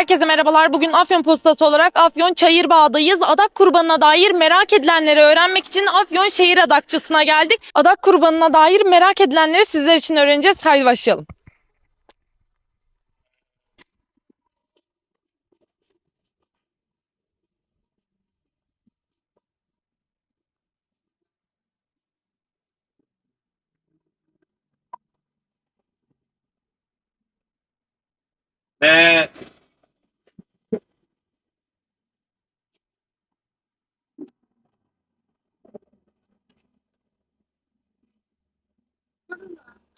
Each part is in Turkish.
Herkese merhabalar. Bugün Afyon Postası olarak Afyon Çayırbağ'dayız. Adak kurbanına dair merak edilenleri öğrenmek için Afyon Şehir Adakçısına geldik. Adak kurbanına dair merak edilenleri sizler için öğreneceğiz. Haydi başlayalım. Ee,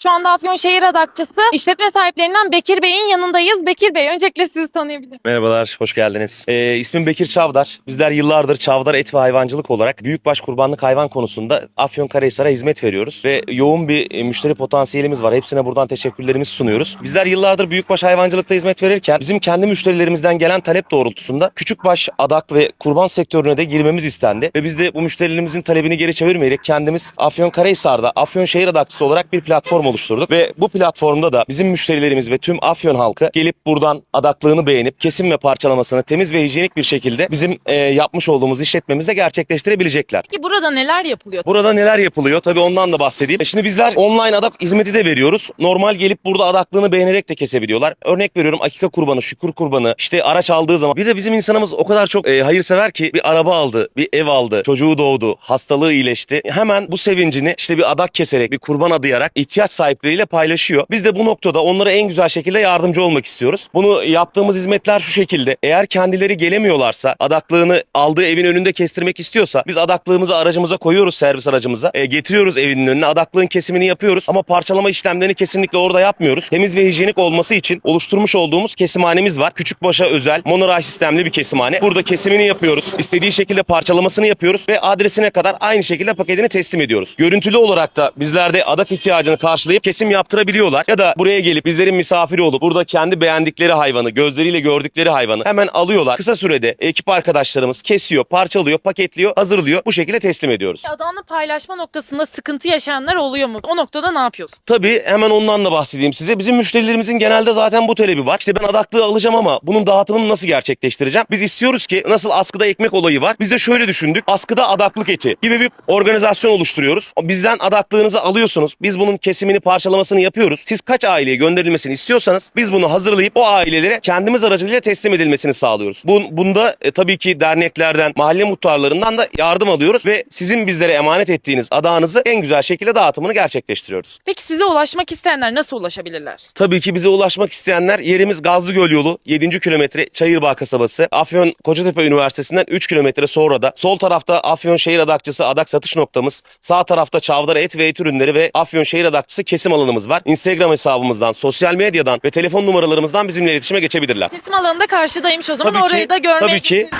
Şu anda Afyon Şehir Adakçısı işletme sahiplerinden Bekir Bey'in yanındayız. Bekir Bey öncelikle sizi tanıyabilirim. merhabalar, hoş geldiniz. Ee, ismim Bekir Çavdar. Bizler yıllardır Çavdar Et ve Hayvancılık olarak büyükbaş kurbanlık hayvan konusunda Afyonkarahisar'a hizmet veriyoruz. Ve yoğun bir e, müşteri potansiyelimiz var. Hepsine buradan teşekkürlerimizi sunuyoruz. Bizler yıllardır büyükbaş hayvancılıkta hizmet verirken bizim kendi müşterilerimizden gelen talep doğrultusunda küçükbaş adak ve kurban sektörüne de girmemiz istendi. Ve biz de bu müşterilerimizin talebini geri çevirmeyerek kendimiz Afyonkarahisar'da Afyon Şehir Adakçısı olarak bir platform oluşturduk. Ve bu platformda da bizim müşterilerimiz ve tüm Afyon halkı gelip buradan adaklığını beğenip kesim ve parçalamasını temiz ve hijyenik bir şekilde bizim e, yapmış olduğumuz işletmemizde gerçekleştirebilecekler. Peki burada neler yapılıyor? Burada neler yapılıyor? Tabii ondan da bahsedeyim. E Şimdi bizler online adak hizmeti de veriyoruz. Normal gelip burada adaklığını beğenerek de kesebiliyorlar. Örnek veriyorum akika kurbanı, şükür kurbanı, işte araç aldığı zaman. Bir de bizim insanımız o kadar çok e, hayırsever ki bir araba aldı, bir ev aldı, çocuğu doğdu, hastalığı iyileşti. Hemen bu sevincini işte bir adak keserek, bir kurban adayarak ihtiyaç sahipleriyle paylaşıyor. Biz de bu noktada onlara en güzel şekilde yardımcı olmak istiyoruz. Bunu yaptığımız hizmetler şu şekilde. Eğer kendileri gelemiyorlarsa, adaklığını aldığı evin önünde kestirmek istiyorsa biz adaklığımızı aracımıza koyuyoruz servis aracımıza. E, getiriyoruz evinin önüne. Adaklığın kesimini yapıyoruz ama parçalama işlemlerini kesinlikle orada yapmıyoruz. Temiz ve hijyenik olması için oluşturmuş olduğumuz kesimhanemiz var. Küçükbaşa özel monoray sistemli bir kesimhane. Burada kesimini yapıyoruz. İstediği şekilde parçalamasını yapıyoruz ve adresine kadar aynı şekilde paketini teslim ediyoruz. Görüntülü olarak da bizlerde adak ihtiyacını karşılayıp kesim yaptırabiliyorlar. Ya da buraya gelip bizlerin misafiri olup burada kendi beğendikleri hayvanı, gözleriyle gördükleri hayvanı hemen alıyorlar. Kısa sürede ekip arkadaşlarımız kesiyor, parçalıyor, paketliyor, hazırlıyor. Bu şekilde teslim ediyoruz. Adağını paylaşma noktasında sıkıntı yaşayanlar oluyor mu? O noktada ne yapıyorsun? Tabii hemen ondan da bahsedeyim size. Bizim müşterilerimizin genelde zaten bu talebi var. İşte ben adaklığı alacağım ama bunun dağıtımını nasıl gerçekleştireceğim? Biz istiyoruz ki nasıl askıda ekmek olayı var. Biz de şöyle düşündük. Askıda adaklık eti gibi bir organizasyon oluşturuyoruz. Bizden adaklığınızı alıyorsunuz. Biz bunun kesimini, parçalamasını yapıyoruz. Siz kaç aileye gönderilmesini istiyorsanız biz bunu hazırlayıp o ailelere kendimiz aracılığıyla teslim edilmesini sağlıyoruz. Bun, bunda e, tabii ki derneklerden, mahalle muhtarlarından da yardım alıyoruz ve sizin bizlere emanet ettiğiniz adağınızı en güzel şekilde dağıtımını gerçekleştiriyoruz. Peki size ulaşmak isteyenler nasıl ulaşabilirler? Tabii ki bize ulaşmak isteyenler yerimiz Gazlıgöl yolu 7. kilometre Çayırbağ kasabası. Afyon Kocatepe Üniversitesi'nden 3 kilometre sonra da sol tarafta Afyon Şehir Adakçısı adak satış noktamız. Sağ tarafta Çavdar et ve et ürünleri ve Afyon Şehir Adakçısı kesim alanımız var. Instagram hesabımızdan, sosyal medyadan ve telefon numaralarımızdan bizimle iletişime geçebilirler. Kesim alanında karşıdaymış o zaman Tabii ki, orayı da görmeye tabii ki. gideceğiz.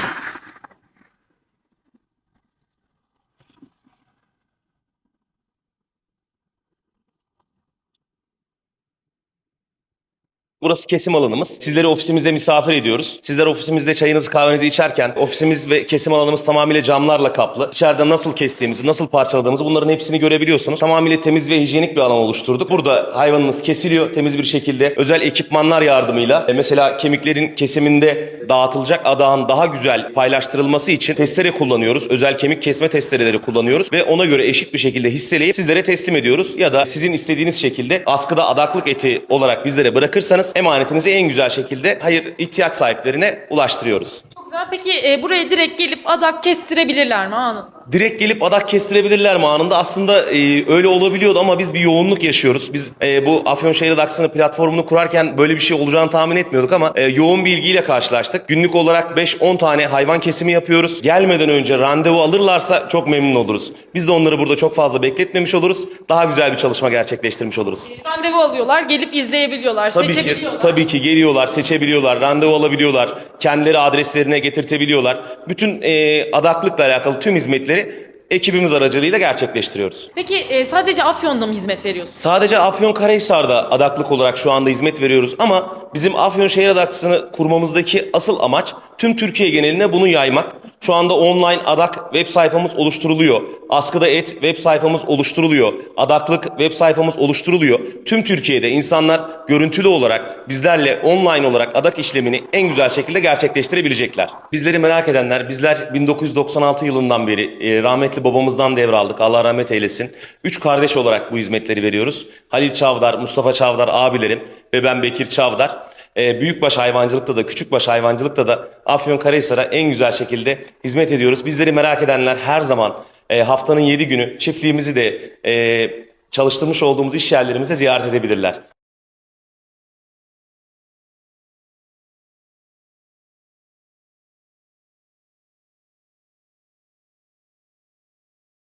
Burası kesim alanımız. Sizleri ofisimizde misafir ediyoruz. Sizler ofisimizde çayınızı kahvenizi içerken ofisimiz ve kesim alanımız tamamıyla camlarla kaplı. İçeride nasıl kestiğimizi, nasıl parçaladığımızı bunların hepsini görebiliyorsunuz. Tamamıyla temiz ve hijyenik bir alan oluşturduk. Burada hayvanınız kesiliyor temiz bir şekilde. Özel ekipmanlar yardımıyla e, mesela kemiklerin kesiminde dağıtılacak adağın daha güzel paylaştırılması için testere kullanıyoruz. Özel kemik kesme testereleri kullanıyoruz ve ona göre eşit bir şekilde hisseleyip sizlere teslim ediyoruz. Ya da sizin istediğiniz şekilde askıda adaklık eti olarak bizlere bırakırsanız emanetinizi en güzel şekilde hayır ihtiyaç sahiplerine ulaştırıyoruz. Çok güzel. Peki e, buraya direkt gelip adak kestirebilirler mi anın? Direkt gelip adak kestirebilirler mi anında? Aslında e, öyle olabiliyordu ama biz bir yoğunluk yaşıyoruz. Biz e, bu Afyonşehir Adaksı'nın platformunu kurarken böyle bir şey olacağını tahmin etmiyorduk ama e, yoğun bir ilgiyle karşılaştık. Günlük olarak 5-10 tane hayvan kesimi yapıyoruz. Gelmeden önce randevu alırlarsa çok memnun oluruz. Biz de onları burada çok fazla bekletmemiş oluruz. Daha güzel bir çalışma gerçekleştirmiş oluruz. Randevu alıyorlar, gelip izleyebiliyorlar, Tabii ki, seçebiliyorlar. tabii ki geliyorlar, seçebiliyorlar, randevu alabiliyorlar, kendileri adreslerine getirtebiliyorlar. Bütün e, adaklıkla alakalı tüm hizmetleri ekibimiz aracılığıyla gerçekleştiriyoruz. Peki e, sadece Afyon'da mı hizmet veriyorsunuz? Sadece Afyonkarahisar'da adaklık olarak şu anda hizmet veriyoruz ama bizim Afyon Şehir Adakçısı'nı kurmamızdaki asıl amaç tüm Türkiye geneline bunu yaymak. Şu anda online adak web sayfamız oluşturuluyor. Askıda et web sayfamız oluşturuluyor. Adaklık web sayfamız oluşturuluyor. Tüm Türkiye'de insanlar görüntülü olarak bizlerle online olarak adak işlemini en güzel şekilde gerçekleştirebilecekler. Bizleri merak edenler, bizler 1996 yılından beri e, rahmetli babamızdan devraldık. Allah rahmet eylesin. Üç kardeş olarak bu hizmetleri veriyoruz. Halil Çavdar, Mustafa Çavdar abilerim ve ben Bekir Çavdar. E, büyükbaş hayvancılıkta da küçükbaş hayvancılıkta da Afyonkarahisar'a en güzel şekilde hizmet ediyoruz. Bizleri merak edenler her zaman e, haftanın 7 günü çiftliğimizi de e, çalıştırmış olduğumuz iş yerlerimize ziyaret edebilirler.